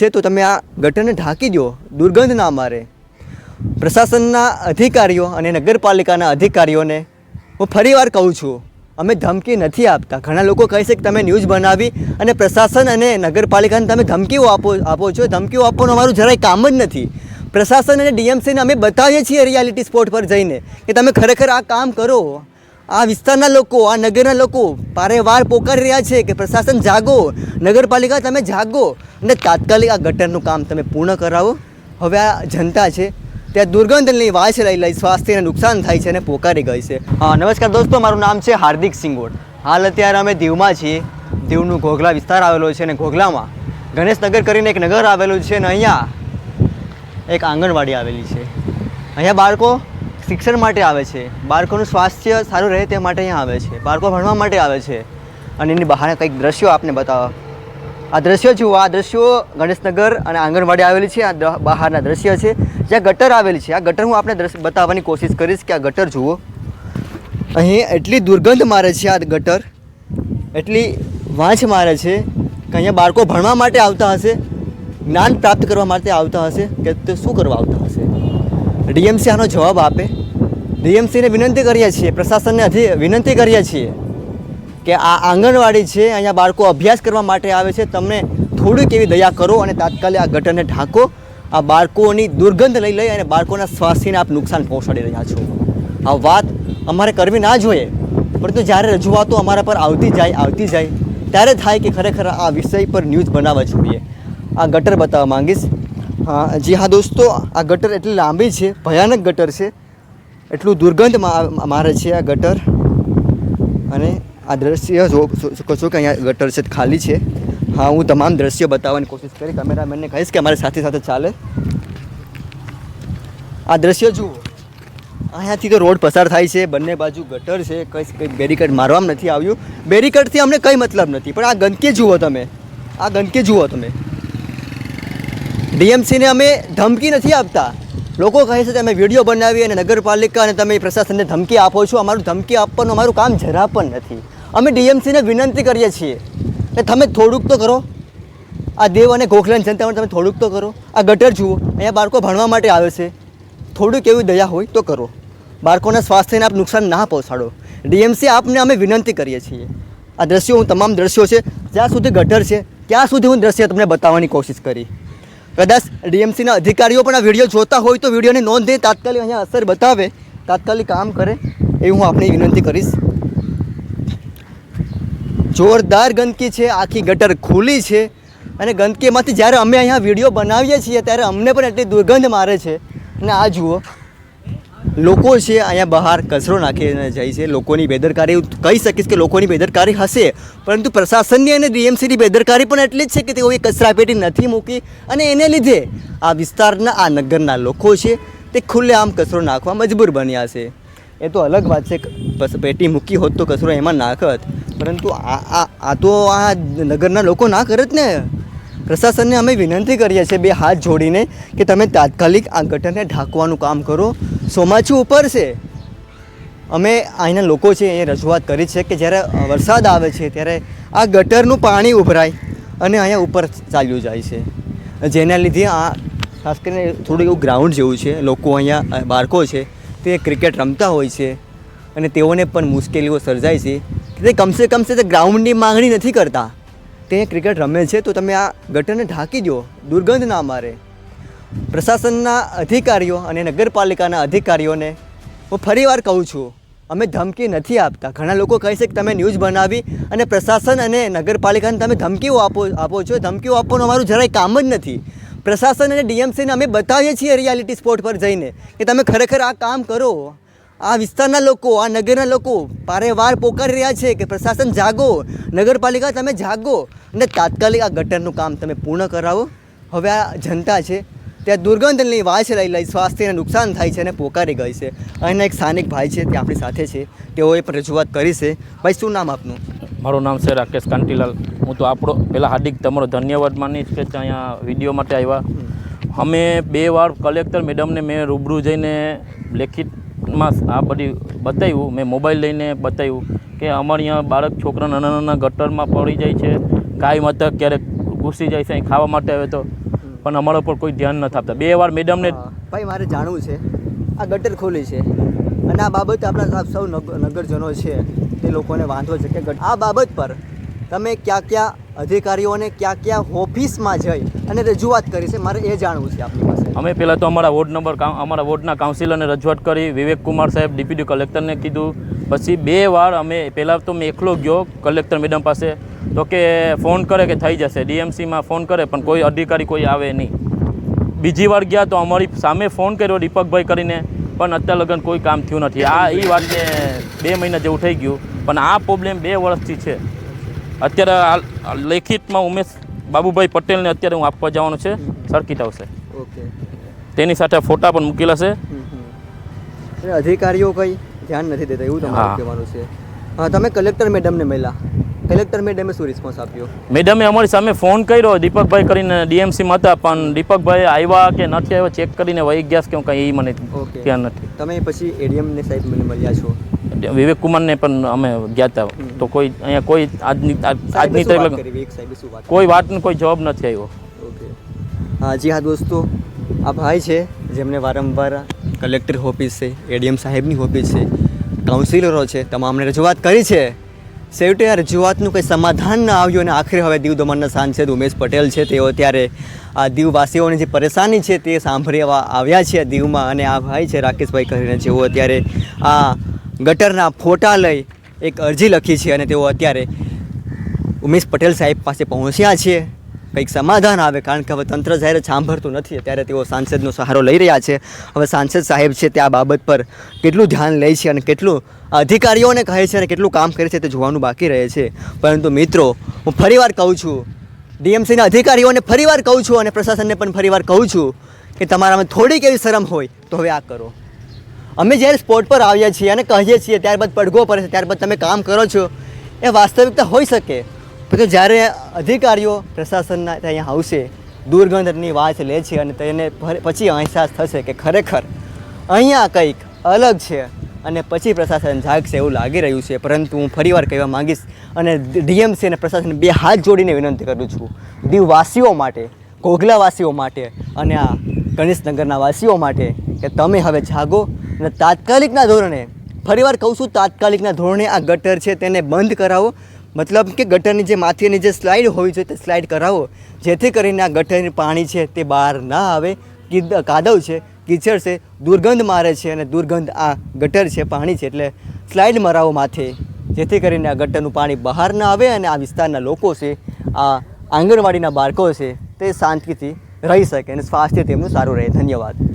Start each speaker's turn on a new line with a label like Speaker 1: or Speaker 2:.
Speaker 1: છે, તો તમે આ ગટરને ઢાંકી દો, દુર્ગંધ ના મારે. પ્રશાસનના અધિકારીઓ અને નગરપાલિકાના અધિકારીઓને હું ફરીવાર કહું છું, અમે ધમકી નથી આપતા. ઘણા લોકો કહે છે કે તમે ન્યૂઝ બનાવી અને પ્રશાસન અને નગરપાલિકાને તમે ધમકીઓ આપો આપો છો. ધમકીઓ આપવાનું અમારું જરાય કામ જ નથી. પ્રશાસન અને ડીએમસીને અમે બતાવીએ છીએ રિયાલિટી સ્પોટ પર જઈને કે તમે ખરેખર આ કામ કરો. આ વિસ્તારના લોકો, આ નગરના લોકો પારેવાર પોકારી રહ્યા છે કે પ્રશાસન જાગો, નગરપાલિકા તમે જાગો અને તાત્કાલિક આ ગટરનું કામ તમે પૂર્ણ કરાવો. હવે આ જનતા છે, ત્યાં દુર્ગંધની વાસ લઈ લઈ સ્વાસ્થ્યને નુકસાન થાય છે અને પોકારી ગઈ છે. હા, નમસ્કાર દોસ્તો, મારું નામ છે હાર્દિક સિંગોડ. હાલ અત્યારે અમે દીવમાં છીએ. દીવનું ઘોઘલા વિસ્તાર આવેલો છે અને ઘોઘલામાં ગણેશનગર કરીને એક નગર આવેલું છે અને અહીંયા એક આંગણવાડી આવેલી છે. અહીંયા બાળકો શિક્ષણ માટે આવે છે. બાળકોનું સ્વાસ્થ્ય સારું રહે તે માટે અહીંયા આવે છે. બાળકો ભણવા માટે આવે છે. અને એની બહારના કંઈક દ્રશ્યો આપને બતાવો. આ દ્રશ્યો જુઓ. આ દ્રશ્યો ગણેશનગર અને આંગણવાડી આવેલી છે. આ બહારના દ્રશ્ય છે. જ્યાં ગટર આવેલી છે. આ ગટર હું આપને બતાવવાની કોશિશ કરીશ કે આ ગટર જુઓ. અહીં એટલી દુર્ગંધ મારે છે આ ગટર. એટલી વાંચ મારે છે કે અહીંયા બાળકો ભણવા માટે આવતા હશે. જ્ઞાન પ્રાપ્ત કરવા માટે આવતા હશે કે તે શું કરવા આવતા હશે? ડીએમસી આનો જવાબ આપે. ડીએમસીને વિનંતી કરીએ છીએ, પ્રશાસનને હજી વિનંતી કરીએ છીએ કે આ આંગણવાડી છે, અહીંયા બાળકો અભ્યાસ કરવા માટે આવે છે, તમને થોડીક એવી દયા કરો અને તાત્કાલિક આ ગટરને ઢાંકો. આ બાળકોની દુર્ગંધ લઈ લઈ અને બાળકોના સ્વાસ્થ્યને આપ નુકસાન પહોંચાડી રહ્યા છો. આ વાત અમારે કરવી ના જોઈએ, પરંતુ જ્યારે રજૂઆતો અમારા પર આવતી જાય આવતી જાય, ત્યારે થાય કે ખરેખર આ વિષય પર ન્યૂઝ બનાવવા જોઈએ. આ ગટર બતાવવા માંગીશ. હા, જી હા દોસ્તો, આ ગટર એટલી લાંબી છે, ભયાનક ગટર છે. એટલું દુર્ગંધ મારે છે આ ગટર. અને આ દ્રશ્ય જો શકો છો કે અહીંયા ગટર છે, ખાલી છે. હા, હું તમામ દ્રશ્ય બતાવવાની કોશિશ કરી, કેમેરામેનને કહીશ કે અમારી સાથે સાથે ચાલે. આ દ્રશ્ય જુઓ. અહીંયાથી તો રોડ પસાર થાય છે, બંને બાજુ ગટર છે, કંઈ કંઈ બેરિકેડ મારવામાં નથી આવ્યું. બેરિકેડથી અમને કંઈ મતલબ નથી, પણ આ ગંદકી જુઓ તમે. આ ગંદકી જુઓ તમે. ડીએમસીને અમે ધમકી નથી આપતા. લોકો કહે છે કે અમે વીડિયો બનાવી અને નગરપાલિકા અને તમે પ્રશાસનને ધમકી આપો છો. અમારું ધમકી આપવાનું અમારું કામ જરા પણ નથી. અમે ડીએમસીને વિનંતી કરીએ છીએ કે તમે થોડુંક તો કરો. આ દેવ અને ગોખલાની જનતા તમે થોડુંક તો કરો. આ ગટર જુઓ. અહીંયા બાળકો ભણવા માટે આવે છે. થોડુંક એવી દયા હોય તો કરો. બાળકોના સ્વાસ્થ્યને આપ નુકસાન ના પહોંચાડો. ડીએમસી આપને અમે વિનંતી કરીએ છીએ. આ દ્રશ્યો હું તમામ દ્રશ્યો છે. જ્યાં સુધી ગટર છે, ત્યાં સુધી હું દ્રશ્ય તમને બતાવવાની કોશિશ કરી. કદાચ ડીએમસીના અધિકારીઓ પણ આ વીડિયો જોતા હોય તો વિડીયોની નોંધ લઈ તાત્કાલિક અહીંયા અસર બતાવે, તાત્કાલિક કામ કરે, એ હું આપને વિનંતી કરીશ. જોરદાર ગંદકી છે, આખી ગટર ખુલ્લી છે, અને ગંદકીમાંથી જ્યારે અમે અહીંયા વીડિયો બનાવીએ છીએ, ત્યારે અમને પણ એટલી દુર્ગંધ મારે છે. અને આ જુઓ લોકો છે અહીંયા બહાર કચરો નાખીને જાય છે, લોકોની બેદરકારી કહી શકીશ કે લોકોની બેદરકારી હશે, પરંતુ પ્રશાસનની અને ડીએમસીની બેદરકારી પણ એટલી જ છે કે તેઓએ કચરાપેટી નથી મૂકી અને એને લીધે આ વિસ્તારના, આ નગરના લોકો છે તે ખુલ્લેઆમ કચરો નાખવા મજબૂર બન્યા છે. એ તો અલગ વાત છે પેટી મૂકી હોત તો કચરો એમાં નાખત, પરંતુ આ આ આ તો આ નગરના લોકો ના કરત ને. પ્રશાસનને અમે વિનંતી કરીએ છીએ બે હાથ જોડીને કે તમે તાત્કાલિક આ ગટરને ઢાંકવાનું કામ કરો ચોમાસું ઉપર છે. અમે અહીંના લોકો છે એ રજૂઆત કરી છે કે જ્યારે વરસાદ આવે છે ત્યારે આ ગટરનું પાણી ઉભરાય અને અહીંયા ઉપર ચાલ્યું જાય છે. જેના લીધે આ, ખાસ કરીને થોડું એવું ગ્રાઉન્ડ જેવું છે, લોકો અહીંયા બાળકો છે, તે ક્રિકેટ રમતા હોય છે અને તેઓને પણ મુશ્કેલીઓ સર્જાય છે. તે કમસે કમ છે તે ગ્રાઉન્ડની માંગણી નથી કરતા. તે ક્રિકેટ રમે છે, તો તમે આ ગટરને ઢાંકી દો, દુર્ગંધ ના મારે. પ્રશાસનના અધિકારીઓ અને નગરપાલિકાના અધિકારીઓને હું ફરીવાર કહું છું, અમે ધમકી નથી આપતા. ઘણા લોકો કહે છે કે તમે ન્યૂઝ બનાવી અને પ્રશાસન અને નગરપાલિકાને તમે ધમકીઓ આપો આપો છો. ધમકીઓ આપવાનું અમારું જરાય કામ જ નથી. પ્રશાસન અને ડીએમસીને અમે બતાવીએ છીએ રિયાલિટી સ્પોટ પર જઈને કે તમે ખરેખર આ કામ કરો. આ વિસ્તારના લોકો, આ નગરના લોકો પારે વાર પોકારી રહ્યા છે કે પ્રશાસન જાગો, નગરપાલિકા તમે જાગો અને તાત્કાલિક આ ગટરનું કામ તમે પૂર્ણ કરાવો. હવે આ જનતા છે ત્યાં દુર્ગંધની વાસ લઈ લઈ સ્વાસ્થ્યને નુકસાન થાય છે અને પોકારી ગઈ છે. અને એક સ્થાનિક ભાઈ છે, તે આપણી સાથે છે. તેઓએ પણ રજૂઆત કરી છે. ભાઈ, શું નામ આપનું?
Speaker 2: મારું નામ છે રાકેશ કાંટીલાલ હું તો આપણો પહેલાં હાર્દિક તમારો ધન્યવાદ માનીશ કે અહીંયા વીડિયો માટે આવ્યા. અમે બે વાર કલેક્ટર મેડમને મેં રૂબરૂ જઈને લેખિતમાં આ બધી બતાવ્યું. મેં મોબાઈલ લઈને બતાવ્યું કે અમારે અહીંયા બાળક છોકરા નાના નાના ગટરમાં પડી જાય છે. ગાય માતા ક્યારેક ઘૂસી જાય છે, અહીં ખાવા માટે આવે તો. પણ અમારા ઉપર કોઈ ધ્યાન નથી આપતા બે વાર મેડમને
Speaker 1: ભાઈ મારે જાણવું છે. આ ગટર ખોલી છે. અને આ બાબત આપણા સૌ નગ- નગરજનો છે તે લોકોને વાંધો છે કે આ બાબત પર તમે ક્યાં ક્યાં અધિકારીઓને ક્યાં ક્યાં ઓફિસમાં જઈ અને રજૂઆત કરી છે મારે એ જાણવું છે આપની પાસે.
Speaker 2: અમે પહેલાં તો અમારા વોર્ડ નંબર અમારા વોર્ડના કાઉન્સિલરને રજૂઆત કરી વિવેક કુમાર સાહેબ ડિપ્યુટી કલેક્ટરને કીધું પછી બે વાર અમે પહેલાં તો મેં એકલો ગયો કલેક્ટર મેડમ પાસે તો કે ફોન કરે કે થઈ જશે ડીએમસીમાં ફોન કરે પણ કોઈ અધિકારી કોઈ આવે નહીં. બીજી વાર ગયા તો અમારી સામે ફોન કર્યો દીપકભાઈ કરીને પણ અત્યાર લગન કોઈ કામ થયું નથી. આ એ વાતને બે મહિના જેવું થઈ ગયું પણ આ પ્રોબ્લેમ બે વર્ષથી છે. અત્યારે લેખિતમાં ઉમેશ બાબુભાઈ પટેલને અત્યારે હું આપવા જવાનું છે. સર્કિટ આવશે.
Speaker 1: ઓકે.
Speaker 2: તેની સાથે ફોટા પણ મૂકેલા છે.
Speaker 1: અધિકારીઓ કંઈ? ધ્યાન નથી દેતા એવું તમારું. કહેવાનું છે. હા તમે કલેક્ટર મેડમને મળ્યા. કલેક્ટર મેડમે શું રિસ્પોન્સ આપ્યો?
Speaker 2: મેડમે અમારી સામે ફોન કર્યો. દીપકભાઈ કરીને ડીએમસીમાં હતા પણ દીપકભાઈ આવ્યા કે નથી આવ્યા ચેક કરીને વહી ગયા કે કંઈ એ મને ધ્યાન નથી.
Speaker 1: તમે પછી એડીએમને સાહેબ મને મળ્યા છો.
Speaker 2: વિવેક કુમારને પણ અમે ગયા હતા તો કોઈ અહીંયા કોઈ આજની આજની તારીખ? કોઈ વાતનો કોઈ જવાબ નથી આવ્યો.
Speaker 1: ઓકે. હા જી હા દોસ્તો. આ ભાઈ છે જેમને વારંવાર કલેક્ટર ઓફિસ છે એડીએમ સાહેબની ઓફિસ છે કાઉન્સિલરો છે, તમામને રજૂઆત કરી છે. છેવટે આ રજૂઆતનું કંઈ સમાધાન ન આવ્યું અને આખરે હવે દીવ દમણના સાંસદ ઉમેશ પટેલ છે, તેઓ અત્યારે આ દીવવાસીઓની જે પરેશાની છે તે સાંભળવા આવ્યા છે દીવમાં અને આ ભાઈ છે રાકેશભાઈ કરીને, જેઓ અત્યારે આ ગટરના ફોટા લઈ એક અરજી લખી છે અને તેઓ અત્યારે ઉમેશ પટેલ સાહેબ પાસે પહોંચ્યા છે. કંઈક સમાધાન આવે, કારણ કે હવે તંત્ર જ્યારે સાંભળતું નથી. ત્યારે તેઓ સાંસદનો સહારો લઈ રહ્યા છે. હવે સાંસદ સાહેબ છે તે આ બાબત પર કેટલું ધ્યાન લે છે અને કેટલું અધિકારીઓને કહે છે અને કેટલું કામ કરે છે તે જોવાનું બાકી રહે છે. પરંતુ મિત્રો, હું ફરીવાર કહું છું, ડીએમસીના અધિકારીઓને ફરીવાર કહું છું અને પ્રશાસનને પણ ફરીવાર કહું છું કે તમારામાં થોડીક એવી શરમ હોય તો હવે આ કરો. અમે જ્યારે સ્પોટ પર આવીએ છીએ અને કહીએ છીએ, ત્યારબાદ પડઘો પડે છે, ત્યારબાદ તમે કામ કરો છો, એ વાસ્તવિકતા હોઈ શકે. પરંતુ જ્યારે અધિકારીઓ પ્રશાસનના અહીંયા આવશે, દુર્ગંધની વાત લે છે અને તેને પછી અહેસાસ થશે કે ખરેખર અહીંયા કંઈક અલગ છે અને પછી પ્રશાસન જાગશે એવું લાગી રહ્યું છે. પરંતુ હું ફરીવાર કહેવા માંગીશ અને ડીએમસી અને પ્રશાસન બે હાથ જોડીને વિનંતી કરું છું. દીવવાસીઓ માટે ઘોઘલાવાસીઓ માટે અને આ ગણેશનગરના વાસીઓ માટે કે તમે હવે જાગો અને તાત્કાલિકના ધોરણે ફરીવાર કહું છું તાત્કાલિકના ધોરણે આ ગટર છે તેને બંધ કરાવો. મતલબ કે ગટરની જે માથેની જે સ્લાઇડ હોય છે તે સ્લાઇડ કરાવો. જેથી કરીને આ ગટરની પાણી છે તે બહાર ના આવે. કીદ, કાદવ છે, કીચડ છે, દુર્ગંધ મારે છે અને દુર્ગંધ આ ગટર છે, પાણી છે એટલે સ્લાઇડ મરાવો માથે. જેથી કરીને આ ગટરનું પાણી બહાર ના આવે અને આ વિસ્તારના લોકો છે, આ આંગણવાડીના બાળકો છે તે શાંતિથી રહી શકે અને સ્વાસ્થ્ય તેમનું સારું રહે. ધન્યવાદ.